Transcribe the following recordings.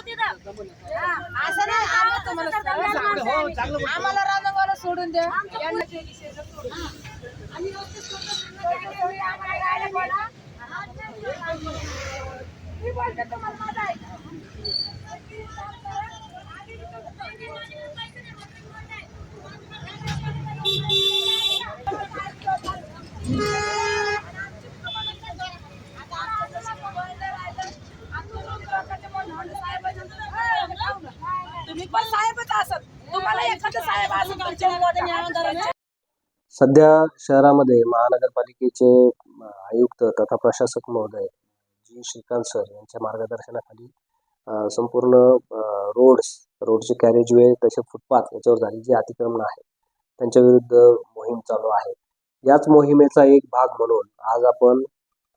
असं नाही आम्हाला तुम्हाला. आम्हाला सोडून द्या. यांना ते विषयाचं सोडून द्या. मी बोलते तुम्हाला माझं ऐका. तुम्ही पण साहेबच असत. तुम्हाला एखादं साहेब असत तुमच्या सध्या शहरामध्ये महानगरपालिकेचे आयुक्त तथा प्रशासक महोदय जी श्रीकांत सर यांच्या मार्गदर्शनाखाली संपूर्ण रोड्स रोडचे कॅरेजवे तसे फुटपाथ याच्यावर झाली जी अतिक्रमण आहे त्यांच्या विरुद्ध मोहीम चालू आहे. याच मोहिमेचा एक भाग म्हणून आज आपण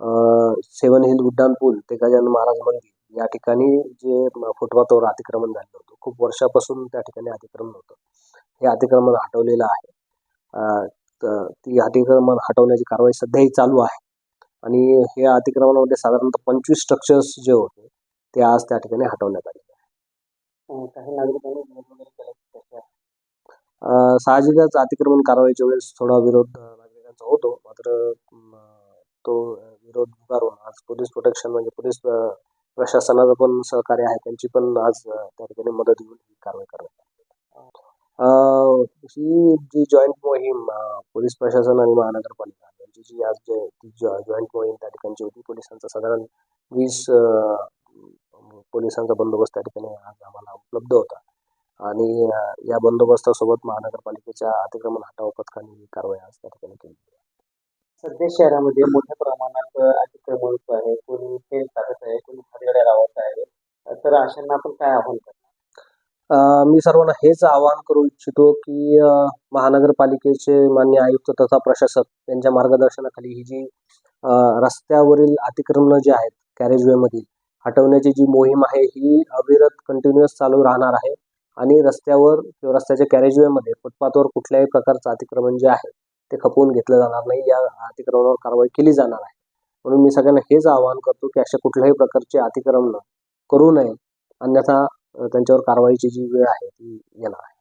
सेवन हिल उड्डाण पूल ते गजानन महाराज मंदिर या ठिकाणी जे फुटपाथवर अतिक्रमण झालं होतं. खूप वर्षापासून त्या ठिकाणी अतिक्रमण होतं. हे अतिक्रमण हटवलेलं आहे. अ, त- अतिक्रमण हटवण्याची कारवाई सध्याही चालू आहे. आणि हे अतिक्रमणामध्ये साधारणतः पंचवीस स्ट्रक्चर्स जे होते ते आज त्या ठिकाणी हटवण्यात आले काही नागरिकांनी साहजिकच अतिक्रमण कारवाईच्या वेळेस थोडा विरोध नागरिकांचा होतो. मात्र तो विरोध करून आज पोलीस प्रोटेक्शन म्हणजे पोलीस प्रशासनाचं पण सहकार्य आहे. त्यांची पण आज त्या ठिकाणी मदत घेऊन ही कारवाई करण्यात ही जी जॉईंट मोहीम पोलीस प्रशासन आणि महानगरपालिका यांची जी आज जे जॉईंट मोहीम त्या ठिकाणची होती पोलिसांचा साधारण वीस पोलिसांचा बंदोबस्त त्या ठिकाणी आज आम्हाला उपलब्ध होता. आणि या बंदोबस्तासोबत महानगरपालिकेच्या अतिक्रमण हटाव पथकाने ही कारवाई आज त्या ठिकाणी केली. सध्या शहरामध्ये मोठ्या प्रमाणात अतिक्रमण होत आहे. कोणी तेल टाकत आहे कोणी हरगड्या लावत आहे. तर अशांना आपण काय आव्हान करणार? मी सर्वांना हेच आवाहन करू इच्छितो की महानगरपालिकेचे मान्य आयुक्त तथा प्रशासक यांच्या मार्गदर्शनाखाली ही जी रस्त्यावरील अतिक्रमणं जे आहेत कॅरेजवेमधील हटवण्याची जी मोहीम आहे ही अविरत कंटिन्युअस चालू राहणार आहे. आणि रस्त्यावर किंवा रस्त्याच्या कॅरेजवेमध्ये फुटपाथवर कुठल्याही प्रकारचं अतिक्रमण जे आहे ते खपवून घेतलं जाणार नाही. या अतिक्रमणावर कारवाई केली जाणार आहे. म्हणून मी सगळ्यांना हेच आवाहन करतो की अशा कुठल्याही प्रकारचे अतिक्रमण करू नये. अन्यथा त्यांच्यावर कारवाईची जी वेळ आहे ती येणार आहे.